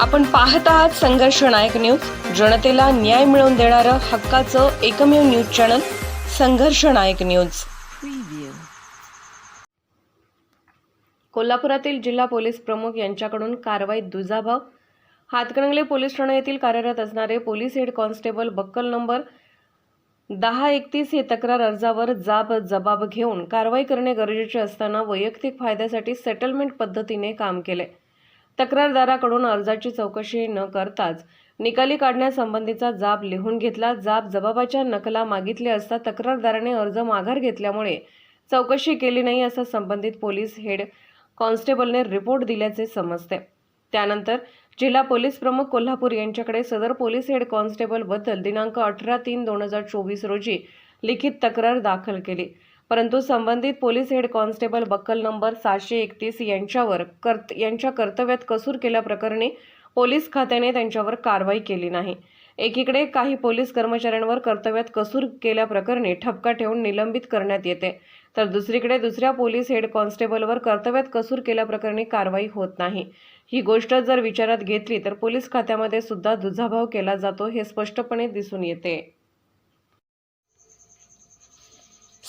आपण पाहत आहात संघर्ष नायक न्यूज. जनतेला न्याय मिळवून देणारं हक्काचं एकमेव न्यूज चॅनल संघर्ष नायक न्यूज. कोल्हापुरातील जिल्हा पोलीस प्रमुख यांच्याकडून कारवाईत दुजाभाव. हातकणंगले पोलीस ठाणे येथील कार्यरत असणारे पोलीस हेड कॉन्स्टेबल बक्कल नंबर दहा एकतीस हे तक्रार अर्जावर जाब जबाब घेऊन कारवाई करणे गरजेचे असताना वैयक्तिक फायद्यासाठी सेटलमेंट पद्धतीने काम केले. तक्रारदाराकडून अर्जाची चौकशी न करताच निकाली काढण्यासंबंधीचा जाब लिहून घेतला. जाब जबाबाच्या नकला मागितल्या असता तक्रारदाराने अर्ज माघार घेतल्यामुळे चौकशी केली नाही असं संबंधित पोलीस हेड कॉन्स्टेबलने रिपोर्ट दिल्याचे समजते. त्यानंतर जिल्हा पोलीस प्रमुख कोल्हापूर यांच्याकडे सदर पोलीस हेड कॉन्स्टेबलबद्दल दिनांक अठरा तीन दोन हजार चोवीस रोजी लिखित तक्रार दाखल केली. परंतु संबंधित पोलीस हेड कॉन्स्टेबल बक्कल नंबर सातशे एकतीस यांच्यावर कर्त यांच्या कर्तव्यात कसूर केल्याप्रकरणी पोलीस खात्याने त्यांच्यावर कारवाई केली नाही. एकीकडे काही पोलीस कर्मचाऱ्यांवर कर्तव्यात कसूर केल्याप्रकरणी ठपका ठेवून निलंबित करण्यात येते तर दुसरीकडे दुसऱ्या पोलीस हेड कॉन्स्टेबलवर कर्तव्यात कसूर केल्याप्रकरणी कारवाई होत नाही. ही गोष्ट जर विचारात घेतली तर पोलीस खात्यामध्ये सुद्धा दुजाभाव केला जातो हे स्पष्टपणे दिसून येते.